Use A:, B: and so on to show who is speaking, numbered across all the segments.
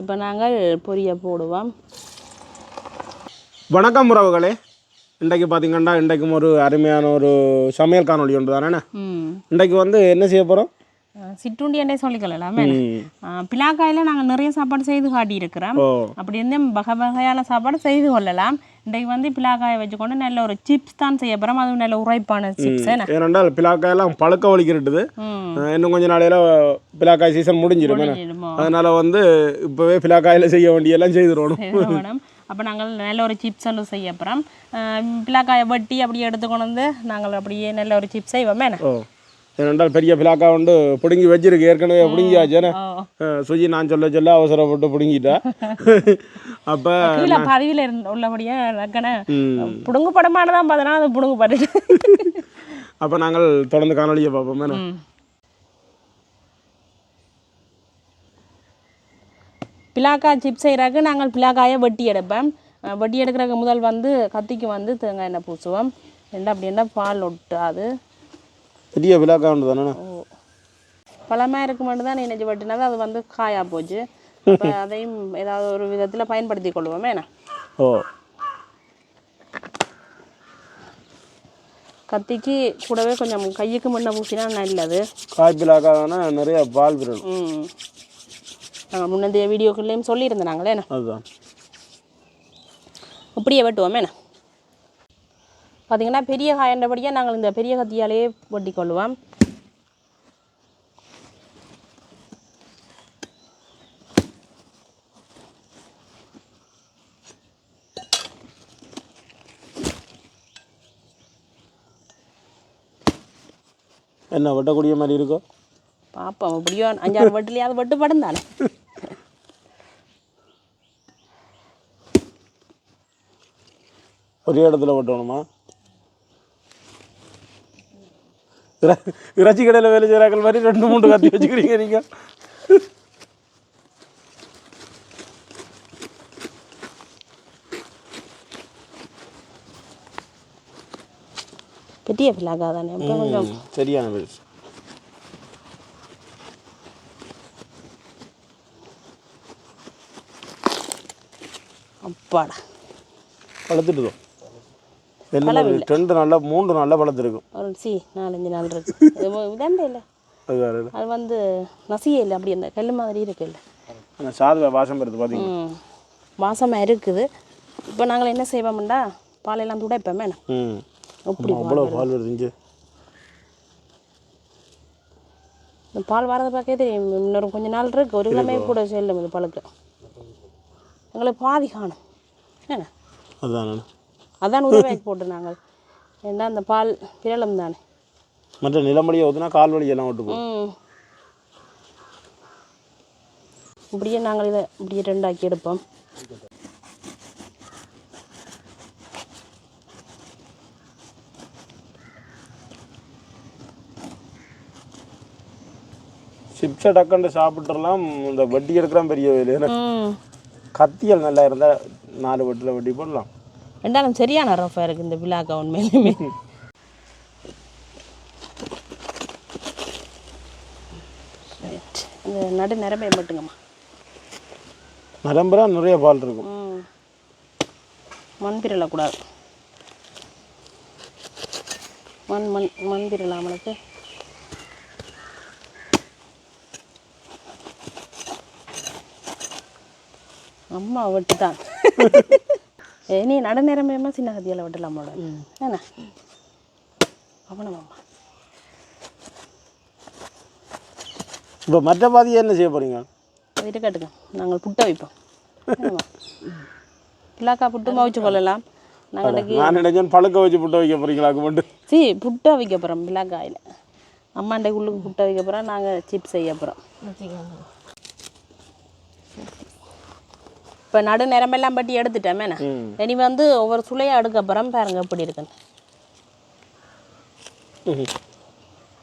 A: இப்போ நாங்கள் பொரிய போடுவோம்.
B: வணக்கம் உறவுகளே. இன்றைக்கு பார்த்தீங்கன்னா இன்றைக்கும் ஒரு அருமையான ஒரு சமையல் காணொளி ஒன்று தானே? இன்றைக்கு வந்து என்ன செய்ய போகிறோம்
A: சிற்றுண்டி என்றே சொல்லிக்கலாமே பிளாக்காயில் நாங்கள் நிறைய சாப்பாடு செய்து காட்டியிருக்கிறோம். அப்படி இருந்து வகை வகையான சாப்பாடு செய்து கொள்ளலாம். இன்றைக்கு வந்து பிளாக்காயை வச்சுக்கொண்டு நல்ல ஒரு சிப்ஸ் தான் செய்ய போகிறோம் அதுவும் நல்ல உரைப்பான சிப்ஸ்
B: ஏனென்றால் பிளாக்காயெல்லாம் பழுக்க வலிக்கிட்டுது இன்னும் கொஞ்ச நாளையில பிளாக்காய் சீசன் முடிஞ்சிடும். அதனால வந்து இப்போவே பிளாக்காயில் செய்ய வேண்டியெல்லாம் செய்திடணும்.
A: அப்போ நாங்கள் நல்ல ஒரு சிப்ஸ் ஒன்று செய்ய போகிறோம் பிளாக்காயை வெட்டி அப்படியே எடுத்துக்கொண்டு வந்து நாங்கள் அப்படியே நல்ல ஒரு சிப்ஸ் செய்வோமே.
B: ஏனென்றால் பெரிய பிளாக்கா வந்து பிடுங்கி வச்சிருக்கு. ஏற்கனவே பிடுங்கியாச்சு. என்ன?
A: ஓ
B: அஹ் சுஜி நான் சொல்ல சொல்ல அவசரப்பட்டு பிடுங்கிட்டா. அப்போ
A: பதிவில் உள்ளபடியே புடுங்கு படமானதான் பார்த்தனா அது புடுங்கு பட்டு.
B: அப்போ நாங்கள் தொடர்ந்து காணொலியை பார்ப்போம்?
A: பிளாக்கா சிப்ஸ் செய்கிறக்கு நாங்கள் பிளாக்காயை வெட்டி எடுப்போம். அஹ் வெட்டி எடுக்கிறக்கு முதல் வந்து கத்திக்கு வந்து தேங்காய் எண்ணெய் பூசுவோம். ரெண்டு அப்படி என்ன பால் ஒட்டாது.
B: பெரிய பிளாக்கா உண்டு தானே
A: பழமாக இருக்க மட்டும் தான் நினைச்சு வெட்டினது? அது வந்து காயா போச்சு. அதையும் ஏதாவது ஒரு விதத்தில் பயன்படுத்தி கொள்வோமே
B: ஓ.
A: கத்திக்கு கூடவே கொஞ்சம் கையுக்கு முன்ன பூசினா நல்லது.
B: காய் பிளாக்கா தானே நிறைய பால் விடணும்
A: ம். நாங்கள் முன்னதைய வீடியோக்குள்ளேயும் என்ன?
B: அதுதான்.
A: இப்படியே வெட்டுவோமே பார்த்தீங்கன்னா பெரிய காயன்றபடியாக நாங்கள் இந்த பெரிய கத்தியாலேயே வெட்டி கொள்வோம்
B: என்ன வெட்டக்கூடிய மாதிரி இருக்கோ?
A: பார்ப்போம் எப்படியோ அஞ்சாறு வெட்டுலையாவது வெட்டு படும் தானே.
B: ஒரே இடத்துல வெட்டணுமா? இறைச்சி கடையில் வேலை செய்கிறாக்கள் மாதிரி ரெண்டு மூணு கத்தி வச்சுக்கிறீங்க நீங்கள்
A: பெரிய பிள்ளாக்கா தானே கொஞ்சம்
B: சரியான பேர்
A: அப்பாடா.
B: வளர்த்துட்டுதோ என்ன ரெண்டு நல்லா மூன்று நல்லா வளர்த்துருக்கும்
A: ஒரு சி நாலஞ்சு நாள் இருக்கு. இல்லை.
B: அது
A: வந்து நசியே இல்லை அப்படி அந்த கல் மாதிரி இருக்குல்ல
B: ஆனால் சாதுவை வாசம் பெறுது பார்த்தீங்க
A: வாசமாக இருக்குது. இப்போ நாங்கள் என்ன செய்வோம்டா? பாலையெல்லாம் துடைப்போமே
B: ம்.
A: எப்படி
B: அவ்வளோ பால் வருது இங்கே.
A: இந்த பால் வரதை பார்க்கவே தெரியும். இன்னொரு கொஞ்ச நாள் இருக்கு. ஒரு கிழமை கூட செல்லும் இது பழுக்க எங்களுக்கு பாதி காணும். என்ன?
B: அதுதான்
A: அதான் போட்டு நாங்கள் ஏன்னா அந்த பால் பிரளம் தானே?
B: மற்ற நிலமடியை ஊற்றுனா கால் வலி எல்லாம் போகும்
A: இப்படியே நாங்கள் இதை இப்படியே ரெண்டாக்கி எடுப்போம்.
B: சிப்ஸை டக்குன்னு சாப்பிட்டுறலாம். இந்த வட்டி எடுக்கலாம் பெரிய வேலை. ஏன்னா
A: ம்.
B: கத்தியல் நல்லா இருந்தால் நாலு வட்டியில் வட்டி போடலாம்.
A: ரெண்டாலும் சரியான ரஃபாக இருக்குது இந்த விழாக்கா உண்மையிலுமே. Right. இந்த நடு நிரம்பை மட்டுங்கம்மா.
B: நரம்புறா நிறைய பால் இருக்கும்.
A: ம். மண் பிறலக்கூடாது மண் மண் மண் பிறலாம் நம்மளுக்கு அம்மா வெட்டு தான். நீ நடு நேரமேமா சின்ன கத்தியால் வெட்டலாம் போல. என்ன அவனம் அம்மா
B: இப்போ மற்ற பாதியை என்ன செய்ய போகிறீங்க
A: அது இருக்கட்டுங்க நாங்கள் புட்டை வைப்போம்? பிள்ளாக்கா புட்டு மவிச்சு கொள்ளலாம்.
B: நான் நினைச்சேன் பழுக்க வச்சு புட்ட வைக்க போகிறீங்களாக்கு மட்டும்
A: சி புட்டை வைக்க போகிறோம் பிள்ளாக்காயில் அம்மாண்ட உள்ளுக்கு புட்டை வைக்க போகிறோம் நாங்கள் சிப்ஸ் செய்ய போகிறோம் இப்போ நடு நிறமெல்லாம் பட்டி எடுத்துட்டேன் மேன. இனி வந்து ஒவ்வொரு சுளையாக எடுக்க போகிறோம் பாருங்க எப்படி இருக்குன்னு.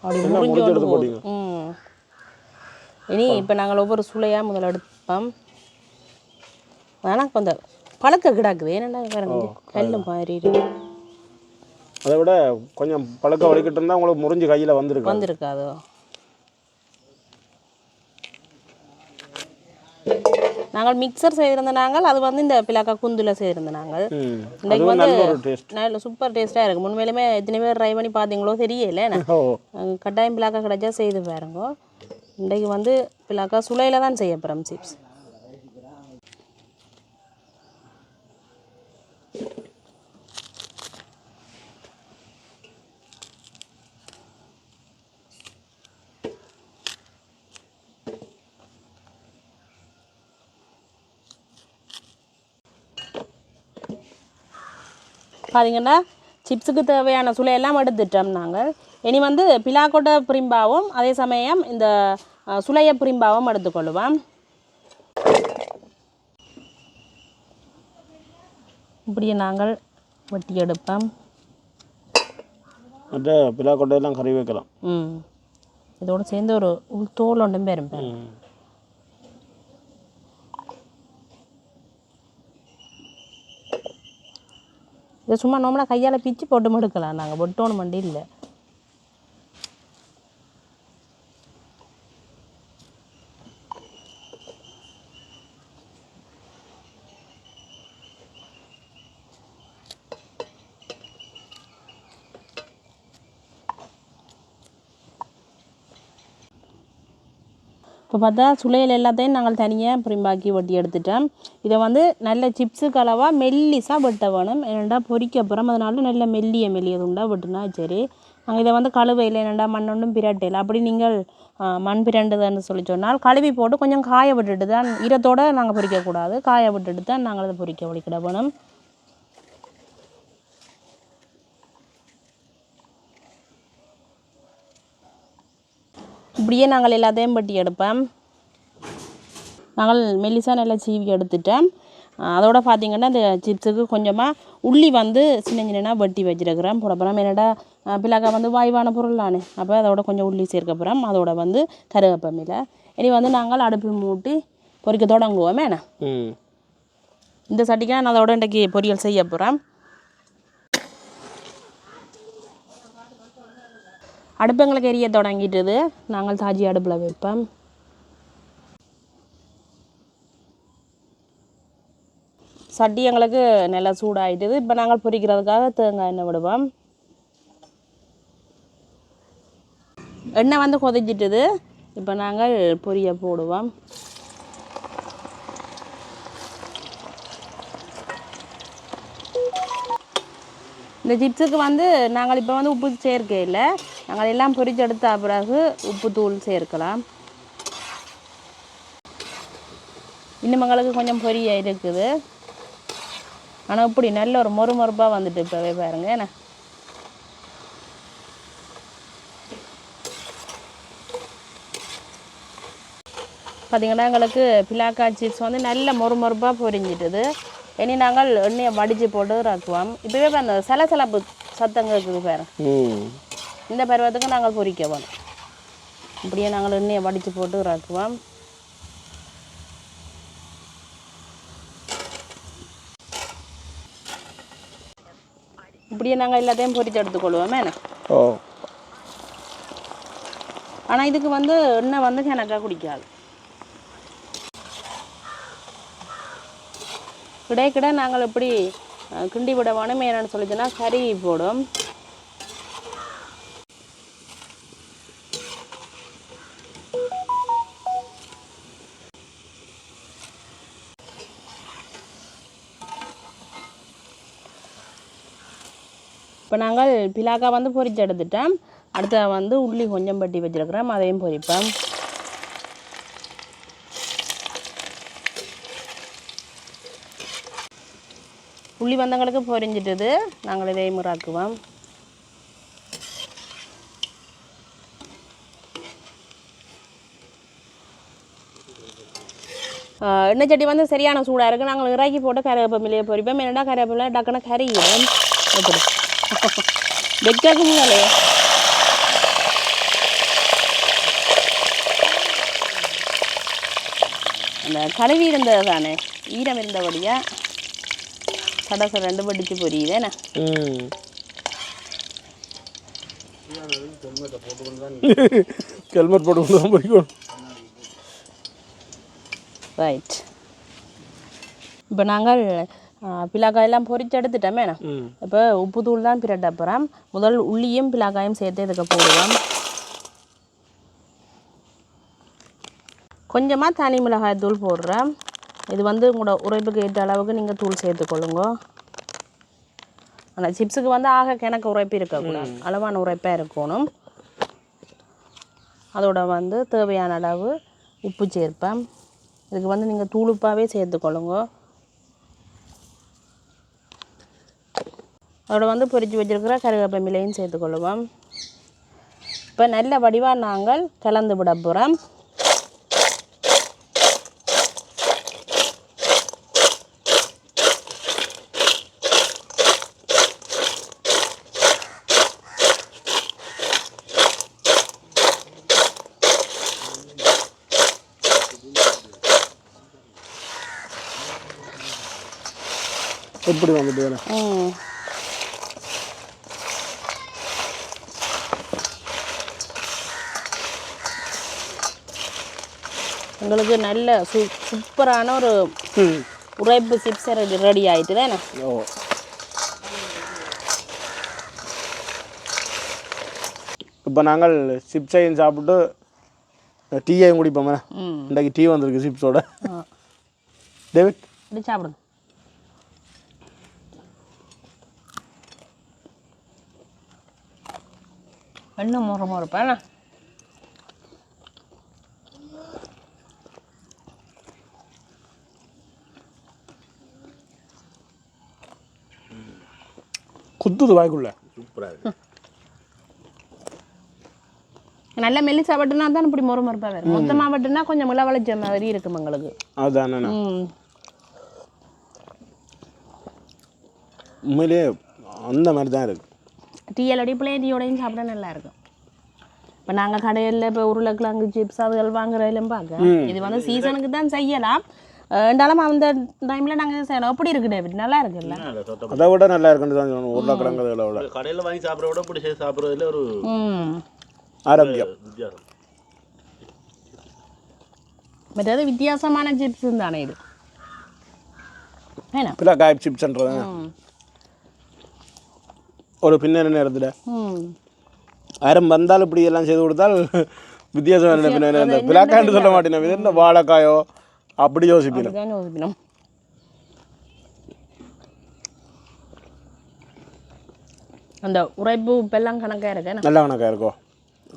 A: அப்படி முறிஞ்சு கொண்டு போகுது ம். இனி இப்போ நாங்கள் ஒவ்வொரு சுளையாக முதல்ல எடுப்போம். ஆனால் கொஞ்சம் பழக்க கிடாக்குது. ஏன்னா பாருங்க கல் மாதிரி
B: அதை விட கொஞ்சம் பழுக்க வலிக்கிட்டு இருந்தால் உங்களுக்கு முறிஞ்சு கையில் வந்திருக்கு
A: வந்திருக்காதோ? நாங்கள் மிக்சர் செய்திருந்த நாங்கள் அது வந்து இந்த பிலாக்கா குந்தில் செய்திருந்த நாங்கள்.
B: அதுவும்
A: வந்து
B: நல்ல
A: சூப்பர் டேஸ்ட்டாக இருக்குது உண்மையிலுமே எத்தனை பேர் ட்ரை பண்ணி பார்த்தீங்களோ தெரியல. கட்டாயம் பிலாக்கா கிடைச்சா செய்து பாருங்க. இன்றைக்கு வந்து பிலாக்கா சுளையில் தான் செய்ய போகிறோம் சிப்ஸ் பார்த்தீங்கன்னா சிப்ஸுக்கு தேவையான சுளையெல்லாம் எடுத்துட்டோம் நாங்கள். இனி வந்து பிலாக்கொட்டை பிரிம்பாவும் அதே சமயம் இந்த சுளைய பிரிம்பாவும் எடுத்துக்கொள்ளுவோம் இப்படியே நாங்கள் வெட்டி எடுப்போம்.
B: மற்ற பிலா கொட்டையெல்லாம் கறி வைக்கலாம்.
A: ம். இதோடு சேர்ந்து ஒரு உள் தோல் ஒன்றும் பெரும் இதை சும்மா நார்மலாக கையால் பிச்சு போட்டு மடுக்கலாம். நாங்கள் பொட்டோன்னு மண்டி இல்லை. இப்போ பார்த்தா சுளையல் எல்லாத்தையும் நாங்கள் தனியாக பிரிம்பாக்கி வெட்டி எடுத்துட்டோம். இதை வந்து நல்ல சிப்ஸு கலவாக மெல்லிஸாக வெட்ட வேணும். என்னெண்டா பொறிக்க அப்புறம் அதனால நல்ல மெல்லிய மெல்லிய உண்டா வெட்டினா சரி. நாங்கள் இதை வந்து கழுவையில் என்னெண்டா மண் ஒன்றும் பிரட்டையில் அப்படி நீங்கள் மண் பிரண்டுதுன்னு சொல்லி சொன்னால் கழுவி போட்டு கொஞ்சம் காய விட்டுட்டு தான் ஈரத்தோடு நாங்கள் பொறிக்கக்கூடாது. காய விட்டுட்டு தான் நாங்கள் அதை பொறிக்க வலிக்கிட வேணும். இப்படியே நாங்கள் எல்லாத்தையும் பட்டி எடுப்போம் நாங்கள் மெல்லிசா நல்லா சீவி எடுத்துட்டோம் அஹ் அதோட பார்த்தீங்கன்னா இந்த சிப்ஸுக்கு கொஞ்சமாக உள்ளி வந்து சின்ன சின்னனா வெட்டி வச்சிருக்கிறேன். போட போகிறோம் என்னடா பிள்ளாக்கா வந்து வாய்வான பொருள் தானே. அப்போ அதோட கொஞ்சம் உள்ளி சேர்க்க போகிறோம் அதோட வந்து கருவேப்பமில இனி வந்து நாங்கள் அடுப்பு மூட்டி பொரிக்க தொடங்குவோமே. இந்த சட்டிக்கு நான் அதோட இன்றைக்கி பொரியல் செய்ய போகிறேன் அடுப்பு எங்களுக்கு எரிய தொடங்கிட்டுது. நாங்கள் தாஜி அடுப்பில் வைப்போம். சட்டி எங்களுக்கு நல்லா சூடாயிட்டுது. இப்போ நாங்கள் பொரிக்கிறதுக்காக தேங்காய் எண்ணெய் விடுவோம். எண்ணெய் வந்து கொதிச்சிட்டுது. இப்போ நாங்கள் பொரிய போடுவோம். இந்த சிப்ஸுக்கு வந்து நாங்கள் இப்போ வந்து உப்பு சேர்க்கையில் நாங்கள் எல்லாம் பொரிச்சு பிறகு உப்பு தூள் சேர்க்கலாம். இன்னும் எங்களுக்கு கொஞ்சம் பொரிய இருக்குது. ஆனால் இப்படி நல்ல ஒரு மொறு மொறுப்பாக வந்துட்டு இப்போவே பாருங்க. என்ன? பார்த்தீங்கன்னா எங்களுக்கு பிலாக்கா சிப்ஸ் வந்து நல்ல மொறுமொறுப்பாக பொரிஞ்சிட்டுது. இனி நாங்கள் எண்ணெயை வடித்து போட்டு ரக்குவோம் இப்போவே அந்த சலசலப்பு சத்தங்க இருக்குது பாருங்க.
B: ம்.
A: இந்த பருவத்துக்கு நாங்கள் வேணும் இப்படியே நாங்கள் எண்ணெயை வடித்து போட்டு ரக்குவோம் இப்படியே நாங்கள் எல்லாத்தையும் பொரிச்சு எடுத்துக்கொள்வோமே
B: ஓ.
A: ஆனால் இதுக்கு வந்து எண்ணெய் வந்து கணக்காக குடிக்காது. கிடை கிட நாங்கள் எப்படி அஹ், கிண்டி விட வேணும் என்னன்னு சொல்லிச்சுன்னா கறி போடும். இப்போ நாங்கள் பிலாக்கா வந்து பொறிச்சு எடுத்துட்டோம். அடுத்த வந்து உள்ளி கொஞ்சம் பட்டி வச்சிருக்கிறோம். அதையும் பொரிப்போம். உள்ளி வந்தவங்களுக்கு பொரிஞ்சிட்டது. நாங்கள் இதை முறாக்குவோம். எண்ணெய் சட்டி வந்து சரியான சூடாக இருக்குது நாங்கள் இறக்கி போட்டு கருவேப்பிலையை பொரிப்போம். என்னடா கருவேப்பிலை டக்குன்னு கறியிடும் எப்படி வைக்கிறதுக்கு முன்னாலே அந்த கழுவி இருந்தது தானே ஈரம் இருந்தபடியாக சடச ரெண்டு படிச்சு பொரியுது என்ன
B: ம். ஹெல்மெட் போட்டு போய்க்கணும்
A: ரைட் இப்போ நாங்கள் பிலாக்காயெல்லாம் பொரிச்சு எடுத்துட்டோமே இப்போ உப்பு தூள் தான் பிரட்ட போகிறோம் முதல் உள்ளியும் பிலாக்காயும் சேர்த்து இதுக்கு போடுவோம். கொஞ்சமாக தனி மிளகாய் தூள் போடுறேன். இது வந்து உங்களோட உரைப்புக்கு ஏற்ற அளவுக்கு நீங்கள் தூள் சேர்த்துக்கொள்ளுங்க. ஆனால் சிப்ஸுக்கு வந்து ஆக கிணக்கு உரைப்பு இருக்கக்கூடாது. அளவான உரைப்பாக இருக்கணும். அதோட வந்து தேவையான அளவு உப்பு சேர்ப்பேன். இதுக்கு வந்து நீங்கள் தூளுப்பாகவே சேர்த்துக்கொள்ளுங்க. அதோட வந்து பொரிச்சு வச்சிருக்கிற கருவேப்பமிலையும் சேர்த்துக்கொள்ளுவோம் இப்போ நல்ல வடிவாக நாங்கள் கலந்து விட போகிறோம்
B: எப்படி வந்துட்டு
A: ம். உங்களுக்கு நல்ல சூ சூப்பரான ஒரு உரைப்பு சிப்ஸ் ரெடி ஆயிட்டு தானே
B: ஓ. இப்போ நாங்கள் சிப்ஸையும் சாப்பிட்டு டீயையும் குடிப்போமே இன்றைக்கு டீ வந்திருக்கு சிப்ஸோட. டேவிட்.
A: இப்படி சாப்பிடுங்க. இன்னும் முறை முறைப்பா
B: குத்துது வாய்க்குள்ள.
C: சூப்பராக
A: நல்ல மெல்லிசா வெட்டுனா தான் இப்படி முறை முறைப்பாக வரும். மொத்தமாக வெட்டுனா கொஞ்சம் மிளவளைச்ச மாதிரி இருக்கும் எங்களுக்கு
B: அதுதானே
A: ம்.
B: உண்மையிலேயே அந்த மாதிரி தான் இருக்குது
A: டீயல் அடி பிளேட்டியோடையும் சாப்பிட நல்லா இருக்கும். இப்போ நாங்கள் கடையில் இப்போ உருளைக்கிழங்கு சிப்ஸ் அதுகள் வாங்குறதுலாம் பார்க்க இது வந்து சீசனுக்கு தான் செய்யலாம். இருந்தாலும் அந்த டைமில் நாங்கள் செய்யணும். எப்படி இருக்கு டேவிட்? நல்லா இருக்குல்ல
B: அதை விட நல்லா இருக்குன்னு தான் சொல்லணும். உருளைக்கிழங்குகளை விட
C: கடையில் வாங்கி சாப்பிட்ற விட இப்படி செய்து சாப்பிட்றதுல ஒரு
A: ம்.
B: ஆரோக்கியம்.
C: வித்தியாசம்.
A: மற்றது வித்தியாசமான சிப்ஸ் தானே இது. ஏன்னா?
B: பிள்ளைக்காய் சிப்ஸ்ன்றது ஒரு பின்னணி நேரத்தில்?
A: ம்.
B: யாரும் வந்தால் இப்படி எல்லாம் செய்து கொடுத்தால் வித்தியாசம் என்ன பின்னணி இந்த பிளாக்காண்டு சொல்ல மாட்டேன். இது என்ன வாழைக்காயோ அப்படி யோசிப்பீங்க
A: அதுதான் அந்த உரைப்பு உப்பெல்லாம் கணக்காக இருக்கு
B: நல்ல கணக்காக இருக்கும்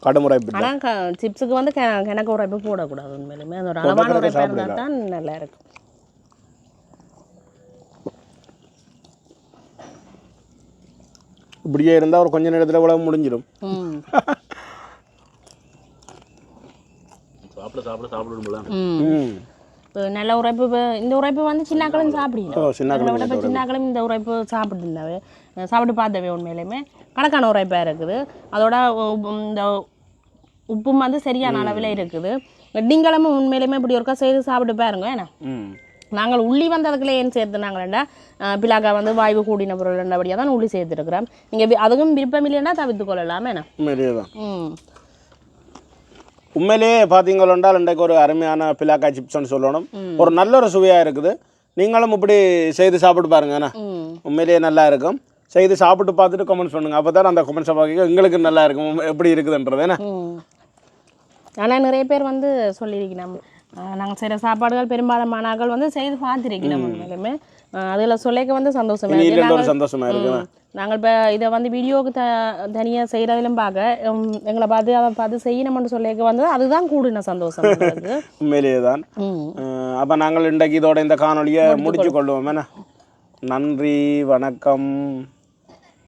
B: கடுமுறை
A: ஆனால் க சிப்ஸுக்கு வந்து கெ கிணக்கு உரைப்பு போடக்கூடாது உண்மையிலுமே. அந்த ஒரு அளவான உரைப்பாக இருந்தால் தான் நல்லா இருக்கும்.
B: இப்படியே இருந்தால் ஒரு கொஞ்ச நேரத்தில் உலகம் முடிஞ்சிடும்
A: ம்.
C: சாப்பிட சாப்பிட சாப்பிடணும்ல.
A: ம். நல்ல உரைப்பு இந்த உரைப்பு வந்து சின்னாக்களும் சாப்பிடணும்
B: ஓ சின்ன
A: அதை விட இப்போ சின்னாக்களும் இந்த உரைப்பு சாப்பிட்டுருந்தாவே சாப்பிட்டு பார்த்தவே உண்மையிலுமே கணக்கான உரைப்பாக இருக்குது. அதோட இந்த உப்பும் வந்து சரியான அளவில் இருக்குது. நீங்களும் உண்மையிலுமே இப்படி ஒருக்கா செய்து சாப்பிட்டு பாருங்க ஏன்னா நாங்கள் உள்ளி வந்து அதுக்குள்ள ஏன் சேர்த்துனாங்களா பிளாக்கா வந்து வாய்வு கூடின பொருள் ரெண்டபடியாக தான் உள்ளி சேர்த்துருக்குறோம். நீங்கள் அதுவும் விருப்பம் இல்லைன்னா தவிர்த்து கொள்ளலாம் என்ன? ம்.
B: உண்மையிலேயே பார்த்தீங்களா இன்றைக்கு ஒரு அருமையான பிளாக்காய் சிப்ஸ்னு சொல்லணும். ஒரு நல்ல ஒரு சுவையாக இருக்குது. நீங்களும் இப்படி செய்து சாப்பிட்டு பாருங்க என்ன?
A: ம்.
B: உண்மையிலேயே நல்லா இருக்கும். செய்து சாப்பிட்டு பார்த்துட்டு கமெண்ட்ஸ் பண்ணுங்க. அப்போ தான் அந்த கமெண்ட்ஸை பார்க்க எங்களுக்கு நல்லா இருக்கும். எப்படி இருக்குதுன்றது என்ன?
A: ம். ஆனால் நிறைய பேர் வந்து சொல்லியிருக்கணும் நாங்கள் செய்கிற சாப்பாடுகள் பெரும்பாலும் மாணாக்கள் வந்து செய்து பார்த்துருக்கணும் உண்மையிலுமே. அதில் சொல்லிக்க வந்து சந்தோஷமா
B: இனி
A: இருக்கு.
B: இல்லைன்ற ஒரு
A: நாங்கள்
B: சந்தோஷமா இருக்கு.
A: நாங்கள் இப்போ இதை வந்து வீடியோவுக்கு த தனியாக செய்கிறதிலும் பார்க்க எங்களை பார்த்து அதை பார்த்து செய்யணும்னு சொல்லிக்க வந்து அதுதான் கூடின சந்தோஷம்.
B: உண்மையிலேயே தான் அப்போ நாங்கள் இன்றைக்கு இதோட இந்த காணொலியை முடிச்சு கொள்வோம். நன்றி வணக்கம்.